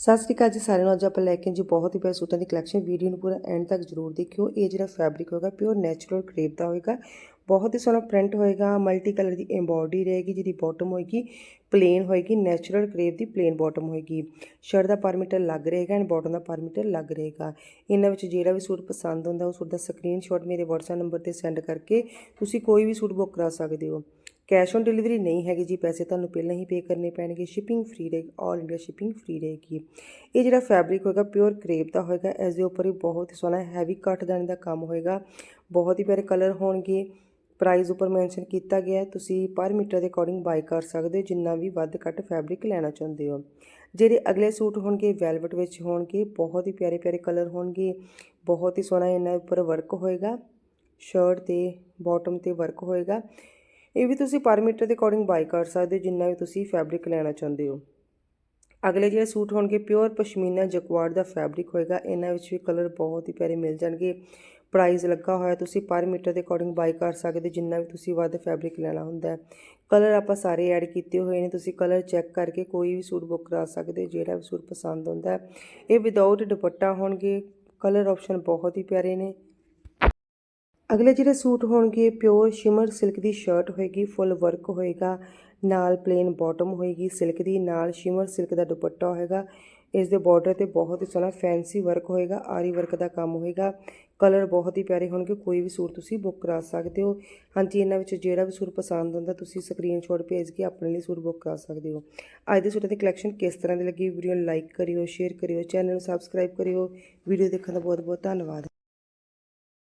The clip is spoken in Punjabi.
ਸਤਿ ਸ੍ਰੀ ਅਕਾਲ ਜੀ ਸਾਰਿਆਂ ਨੂੰ। ਅੱਜ ਆਪਾਂ ਲੈ ਕੇ ਜੀ ਬਹੁਤ ਹੀ ਪਿਆਰੇ ਸੂਟਾਂ ਦੀ ਕਲੈਕਸ਼ਨ ਵੀਡੀਓ ਨੂੰ ਪੂਰਾ ਐਂਡ ਤੱਕ ਜਰੂਰ ਦੇਖਿਓ। ਇਹ ਜਿਹੜਾ ਫੈਬਰਿਕ ਹੋਏਗਾ ਪਿਓਰ ਨੈਚੁਰਲ ਕ੍ਰੇਪ ਦਾ ਹੋਏਗਾ। ਬਹੁਤ ਹੀ ਸੋਹਣਾ ਪ੍ਰਿੰਟ ਹੋਏਗਾ ਮਲਟੀ ਕਲਰ ਦੀ ਐਮਬੋਡੀ ਰਹੇਗੀ, ਜਿਹਦੀ ਬਾਟਮ ਹੋਏਗੀ ਪਲੇਨ ਹੋਏਗੀ ਨੈਚੁਰਲ ਕ੍ਰੇਪ ਦੀ ਪਲੇਨ ਬਾਟਮ ਹੋਏਗੀ। ਸ਼ਰਟ ਦਾ ਪਰ ਮੀਟਰ ਲੱਗ ਰਹੇਗਾ ਐਂਡ ਬਾਟਮ ਦਾ ਪਰ ਮੀਟਰ ਲੱਗ ਰਹੇਗਾ। ਇਹਨਾਂ ਵਿੱਚ ਜਿਹੜਾ ਵੀ ਸੂਟ ਪਸੰਦ ਹੁੰਦਾ, ਉਹ ਸੂਟ ਦਾ ਸਕਰੀਨਸ਼ਾਟ ਮੇਰੇ WhatsApp ਨੰਬਰ ਤੇ ਸੈਂਡ ਕਰਕੇ ਤੁਸੀਂ ਕੋਈ ਵੀ ਸੂਟ ਬੁੱਕ ਕਰਾ ਸਕਦੇ ਹੋ। ਕੈਸ਼ ਔਨ ਡਿਲੀਵਰੀ ਨਹੀਂ ਹੈਗੀ ਜੀ, ਪੈਸੇ ਤੁਹਾਨੂੰ ਪਹਿਲਾਂ ਹੀ ਪੇ ਕਰਨੇ ਪੈਣਗੇ ਸ਼ਿਪਿੰਗ ਫ੍ਰੀ ਰਹੇਗੀ ਆਲ ਇੰਡੀਆ ਸ਼ਿਪਿੰਗ ਫ੍ਰੀ ਰਹੇਗੀ। ਇਹ ਜਿਹੜਾ ਫੈਬਰਿਕ ਹੋਏਗਾ ਪਿਓਰ ਕਰੇਪ ਦਾ ਹੋਏਗਾ, ਇਸ ਦੇ ਉੱਪਰ ਵੀ ਬਹੁਤ ਹੀ ਸੋਹਣਾ ਹੈਵੀ ਕੱਟ ਦਾਣੇ ਦਾ ਕੰਮ ਹੋਏਗਾ, ਬਹੁਤ ਹੀ ਪਿਆਰੇ ਕਲਰ ਹੋਣਗੇ। ਪ੍ਰਾਈਸ ਉੱਪਰ ਮੈਂਸ਼ਨ ਕੀਤਾ ਗਿਆ ਤੁਸੀਂ ਪਰ ਮੀਟਰ ਦੇ ਅਕੋਰਡਿੰਗ ਬਾਈ ਕਰ ਸਕਦੇ ਹੋ, ਜਿੰਨਾ ਵੀ ਵੱਧ ਘੱਟ ਫੈਬਰਿਕ ਲੈਣਾ ਚਾਹੁੰਦੇ ਹੋ। ਜਿਹੜੇ ਅਗਲੇ ਸੂਟ ਹੋਣਗੇ ਵੈਲਵਟ ਵਿੱਚ ਹੋਣਗੇ, ਬਹੁਤ ਹੀ ਪਿਆਰੇ ਪਿਆਰੇ ਕਲਰ ਹੋਣਗੇ, ਬਹੁਤ ਹੀ ਸੋਹਣਾ ਇਹਨਾਂ ਉੱਪਰ ਵਰਕ ਹੋਏਗਾ ਸ਼ਰਟ ਤੇ ਬਾਟਮ ਤੇ ਵਰਕ ਹੋਏਗਾ। ਇਹ ਵੀ ਤੁਸੀਂ ਪਰ ਮੀਟਰ ਦੇ ਅਕੋਰਡਿੰਗ ਬਾਈ ਕਰ ਸਕਦੇ ਹੋ ਜਿੰਨਾ ਵੀ ਤੁਸੀਂ ਫੈਬਰਿਕ ਲੈਣਾ ਚਾਹੁੰਦੇ ਹੋ। ਅਗਲੇ ਜਿਹੜੇ ਸੂਟ ਹੋਣਗੇ ਪਿਓਰ ਪਸ਼ਮੀਨਾ ਜਕਵਾੜ ਦਾ ਫੈਬਰਿਕ ਹੋਏਗਾ। ਇਹਨਾਂ ਵਿੱਚ ਵੀ ਕਲਰ ਬਹੁਤ ਹੀ ਪਿਆਰੇ ਮਿਲ ਜਾਣਗੇ। ਪ੍ਰਾਈਸ ਲੱਗਾ ਹੋਇਆ ਤੁਸੀਂ ਪਰ ਮੀਟਰ ਦੇ ਅਕੋਰਡਿੰਗ ਬਾਈ ਕਰ ਸਕਦੇ ਜਿੰਨਾ ਵੀ ਤੁਸੀਂ ਵੱਧ ਫੈਬਰਿਕ ਲੈਣਾ ਹੁੰਦਾ ਹੈ। ਕਲਰ ਆਪਾਂ ਸਾਰੇ ਐਡ ਕੀਤੇ ਹੋਏ ਨੇ ਤੁਸੀਂ ਕਲਰ ਚੈੱਕ ਕਰਕੇ ਕੋਈ ਵੀ ਸੂਟ ਬੁੱਕ ਕਰਾ ਸਕਦੇ ਹੋ, ਜਿਹੜਾ ਵੀ ਸੂਟ ਪਸੰਦ ਹੁੰਦਾ ਹੈ। ਇਹ ਵਿਦਆਊਟ ਦੁਪੱਟਾ ਹੋਣਗੇ ਕਲਰ ਆਪਸ਼ਨ ਬਹੁਤ ਹੀ ਪਿਆਰੇ ਨੇ। ਅਗਲੇ ਜਿਹੜੇ ਸੂਟ ਹੋਣਗੇ ਪਿਓਰ ਸ਼ਿਮਰ ਸਿਲਕ ਦੀ ਸ਼ਰਟ ਹੋਏਗੀ ਫੁੱਲ ਵਰਕ ਹੋਏਗਾ, ਨਾਲ ਪਲੇਨ ਬਾਟਮ ਹੋਏਗੀ ਸਿਲਕ ਦੀ, ਨਾਲ ਸ਼ਿਮਰ ਸਿਲਕ ਦਾ ਦੁਪੱਟਾ ਹੋਏਗਾ। ਇਸ ਦੇ ਬਾਰਡਰ ਤੇ ਬਹੁਤ ਹੀ ਸੋਹਣਾ ਫੈਂਸੀ ਵਰਕ ਹੋਏਗਾ, ਆਰੀ ਵਰਕ ਦਾ ਕੰਮ ਹੋਏਗਾ। ਕਲਰ ਬਹੁਤ ਹੀ ਪਿਆਰੇ ਹੋਣਗੇ, ਕੋਈ ਵੀ ਸੂਟ ਤੁਸੀਂ ਬੁੱਕ ਕਰਾ ਸਕਦੇ ਹੋ। ਹਾਂਜੀ, ਇਹਨਾਂ ਵਿੱਚ ਜਿਹੜਾ ਵੀ ਸੂਟ ਪਸੰਦ ਆਉਂਦਾ, ਤੁਸੀਂ ਸਕਰੀਨਸ਼ਾਟ ਭੇਜ ਕੇ ਆਪਣੇ ਲਈ ਸੂਟ ਬੁੱਕ ਕਰਾ ਸਕਦੇ ਹੋ। ਅੱਜ ਦੇ ਸੂਟਾਂ ਦੀ ਕਲੈਕਸ਼ਨ ਕਿਸ ਤਰ੍ਹਾਂ ਦੀ ਲੱਗੀ, ਵੀਡੀਓ ਨੂੰ ਲਾਈਕ ਕਰਿਓ ਸ਼ੇਅਰ ਕਰਿਓ ਚੈਨਲ ਨੂੰ ਸਬਸਕ੍ਰਾਈਬ ਕਰਿਓ। ਵੀਡੀਓ ਦੇਖਣ ਦਾ ਬਹੁਤ ਬਹੁਤ ਧੰਨਵਾਦ।